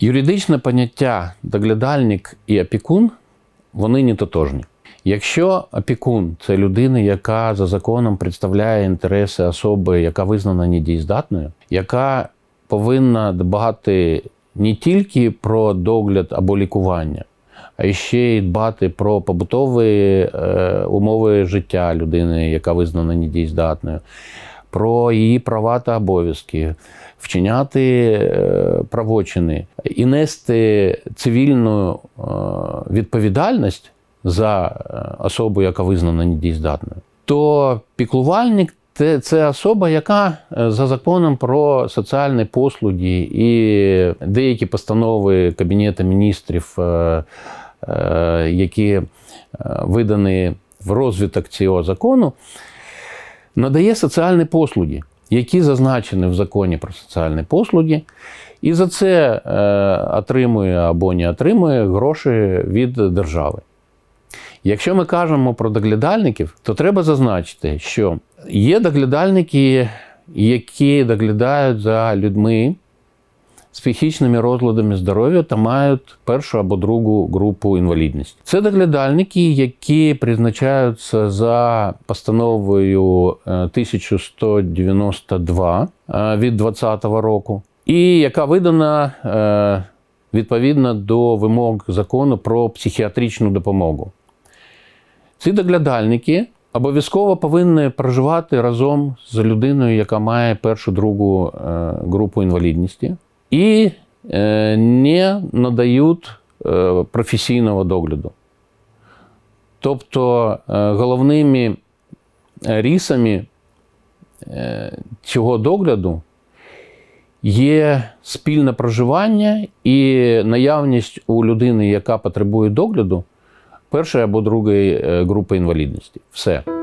Юридичне поняття доглядальник і опікун вони не тотожні. Якщо опікун це людина, яка за законом представляє інтереси особи, яка визнана недієздатною, яка повинна дбати не тільки про догляд або лікування, а ще й дбати про побутові е, умови життя людини, яка визнана недієздатною, про її права та обов'язки, вчиняти е, правочини і нести цивільну е, відповідальність за е, особу, яка визнана недієздатною, то піклувальник це, це особа, яка за законом про соціальні послуги і деякі постанови Кабінету міністрів, які видані в розвиток цього закону, надає соціальні послуги, які зазначені в законі про соціальні послуги, і за це е, отримує або не отримує гроші від держави. Якщо ми кажемо про доглядальників, то треба зазначити, що є доглядальники, які доглядають за людьми з психічними розладами здоров'я та мають першу або другу групу інвалідності. Це доглядальники, які призначаються за постановою е, 1192 е, від 2020 року, і яка видана е, відповідно до вимог закону про психіатричну допомогу. Ці доглядальники обов'язково повинні проживати разом з людиною, яка має першу другу е, групу інвалідності, і е, не надають е, професійного догляду. Тобто е, головними рісами цього догляду є спільне проживання і наявність у людини, яка потребує догляду, першої або другої групи інвалідності. Все.